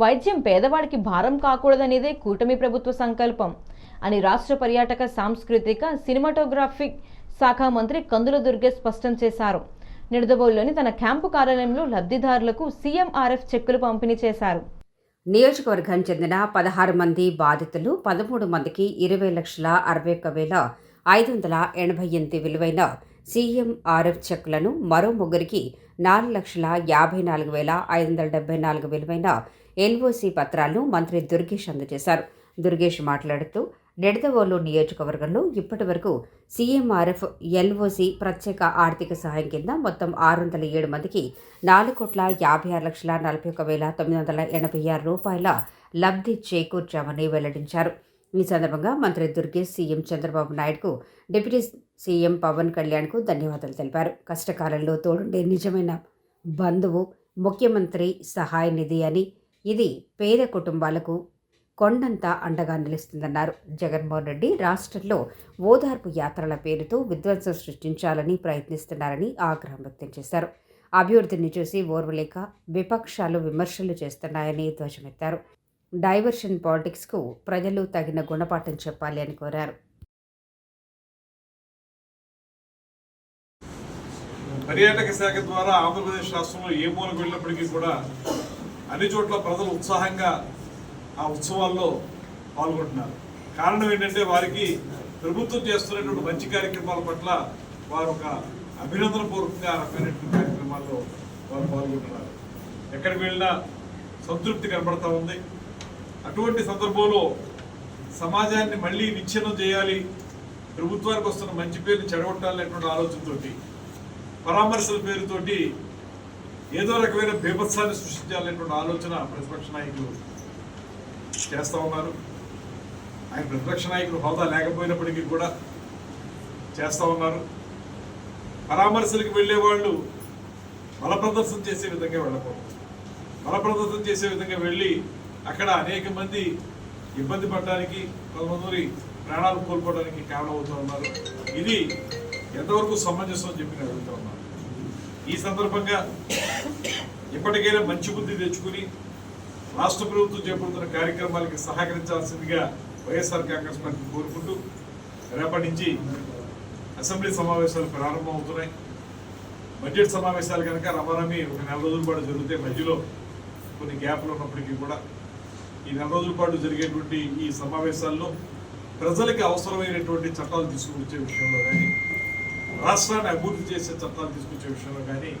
వైద్యం పేదవాడికి భారం కాకూడదనేదే కూటమి ప్రభుత్వ సంకల్పం అని రాష్ట్ర పర్యాటక సాంస్కృతిక సినిమాటోగ్రాఫిక్ శాఖ మంత్రి కందుల దుర్గే స్పష్టం చేశారు. నిడదవోలులోని తన క్యాంపు కార్యాలయంలో లబ్ధిదారులకు సీఎంఆర్ఎఫ్ చెక్కులు పంపిణీ చేశారు. నియోజకవర్గానికి చెందిన పదహారు మంది బాధితులు పదమూడు మందికి ఇరవై లక్షల అరవై ఒక్క వేల ఐదు వందల ఎనభై ఎనిమిది విలువైన సీఎంఆర్ఎఫ్ చెక్కులను మరో ముగ్గురికి నాలుగు లక్షల యాభై నాలుగు వేల ఐదు వందల డెబ్బై నాలుగు విలువైన ఎల్ఓసి పత్రాలను మంత్రి దుర్గేష్ అందజేశారు. దుర్గేష్ మాట్లాడుతూ నిడదవోలు నియోజకవర్గంలో ఇప్పటి వరకు సీఎంఆర్ఎఫ్ ఎల్ఓసి ప్రత్యేక ఆర్థిక సహాయం కింద మొత్తం ఆరు వందల ఏడు మందికి నాలుగు కోట్ల యాభై ఆరు లక్షల నలభై ఒక వేల తొమ్మిది వందల ఎనభై ఆరు రూపాయల లబ్ధి చేకూర్చామని వెల్లడించారు. ఈ సందర్భంగా మంత్రి దుర్గేష్ సీఎం చంద్రబాబు నాయుడుకు డిప్యూటీ సీఎం పవన్ కళ్యాణ్కు ధన్యవాదాలు తెలిపారు. కష్టకాలంలో తోడుండే నిజమైన బంధువు ముఖ్యమంత్రి సహాయ నిధి అని ఇది పేద కుటుంబాలకు కొండంత అండగా నిలుస్తుందన్నారు. జగన్మోహన్ రెడ్డి రాష్ట్రంలో ఓదార్పు యాత్రల పేరుతో విధ్వంసం సృష్టించాలని ప్రయత్నిస్తున్నారని ఆగ్రహం వ్యక్తం చేశారు. అభివృద్ధిని చూసి ఓర్వలేక విపక్షాలు విమర్శలు చేస్తున్నాయని ధ్వజమెత్తారు డైవర్షన్ పాలిటిక్స్కు ప్రజలు తగిన గుణపాఠం చెప్పాలి అని కోరారు. పర్యాటక శాఖ ద్వారా ఆంధ్రప్రదేశ్ రాష్ట్రంలో ఏ మూలకు వెళ్ళినప్పటికీ కూడా అన్ని చోట్ల ప్రజలు ఉత్సాహంగా ఆ ఉత్సవాల్లో పాల్గొంటున్నారు. కారణం ఏంటంటే వారికి ప్రభుత్వం చేస్తున్నటువంటి మంచి కార్యక్రమాల పట్ల వారు ఒక అభినందన పూర్వకంగా రకమైనటువంటి కార్యక్రమాల్లో వారు పాల్గొంటున్నారు. ఎక్కడికి వెళ్ళినా సంతృప్తి కనబడతా ఉంది. అటువంటి సందర్భంలో సమాజాన్ని మళ్ళీ విచ్ఛిన్నం చేయాలి ప్రభుత్వానికి వస్తున్న మంచి పేరుని చెడగొట్టాలనేటువంటి ఆలోచనతోటి పరామర్శల పేరుతోటి ఏదో రకమైన బీభత్సాన్ని సృష్టించాలనేటువంటి ఆలోచన ప్రతిపక్ష నాయకులు చేస్తూ ఉన్నారు. ఆయన ప్రతిపక్ష నాయకులు హోదా లేకపోయినప్పటికీ కూడా చేస్తూ ఉన్నారు. పరామర్శలకు వెళ్ళే వాళ్ళు బల ప్రదర్శన చేసే విధంగా వెళ్ళకూడదు. బల ప్రదర్శన చేసే విధంగా వెళ్ళి అక్కడ అనేక మంది ఇబ్బంది పడడానికి కొంతమంది ప్రాణాలు కోల్పోవడానికి కారణమవుతూ ఉన్నారు. ఇది ఎంతవరకు సమంజసం అని చెప్పి నేను అడుగుతా ఈ సందర్భంగా ఇప్పటికైనా మంచి బుద్ధి తెచ్చుకుని రాష్ట్ర ప్రభుత్వం చేపడుతున్న కార్యక్రమాలకి సహకరించాల్సిందిగా వైఎస్ఆర్ కాంగ్రెస్ పార్టీ కోరుకుంటూ రేపటి నుంచి అసెంబ్లీ సమావేశాలు ప్రారంభమవుతున్నాయి. బడ్జెట్ సమావేశాలు కనుక రమారమి ఒక నెల రోజుల పాటు జరిగితే మధ్యలో కొన్ని గ్యాప్లు ఉన్నప్పటికీ కూడా ఈ నెల రోజుల పాటు జరిగేటువంటి ఈ సమావేశాల్లో ప్రజలకి అవసరమైనటువంటి చట్టాలు తీసుకువచ్చే విషయంలో కానీ రాష్ట్రాన్ని అభివృద్ధి చేసే చట్టాలు తీసుకొచ్చే విషయంలో కానీ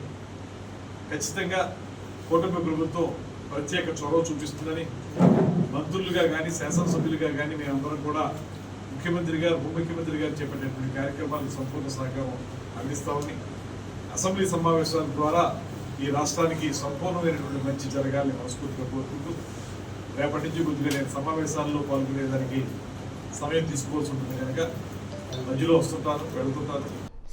ఖచ్చితంగా కూటమి ప్రభుత్వం ప్రత్యేక చొరవ చూపిస్తుందని మంత్రులుగా కానీ శాసనసభ్యులుగా కానీ మేమందరం కూడా ముఖ్యమంత్రి గారు ఉప ముఖ్యమంత్రి గారు చేపట్టేటువంటి కార్యక్రమాలకు సంపూర్ణ సహకారం అందిస్తామని అసెంబ్లీ సమావేశాల ద్వారా ఈ రాష్ట్రానికి సంపూర్ణమైనటువంటి మంచి జరగాలని మనస్ఫూర్తిగా కోరుకుంటూ రేపటి నుంచి కొద్దిగా నేను సమావేశాల్లో పాల్గొనేదానికి సమయం తీసుకోవాల్సి ఉంటుంది కనుక మధ్యలో వస్తుంటాను వెళుతుంటాను.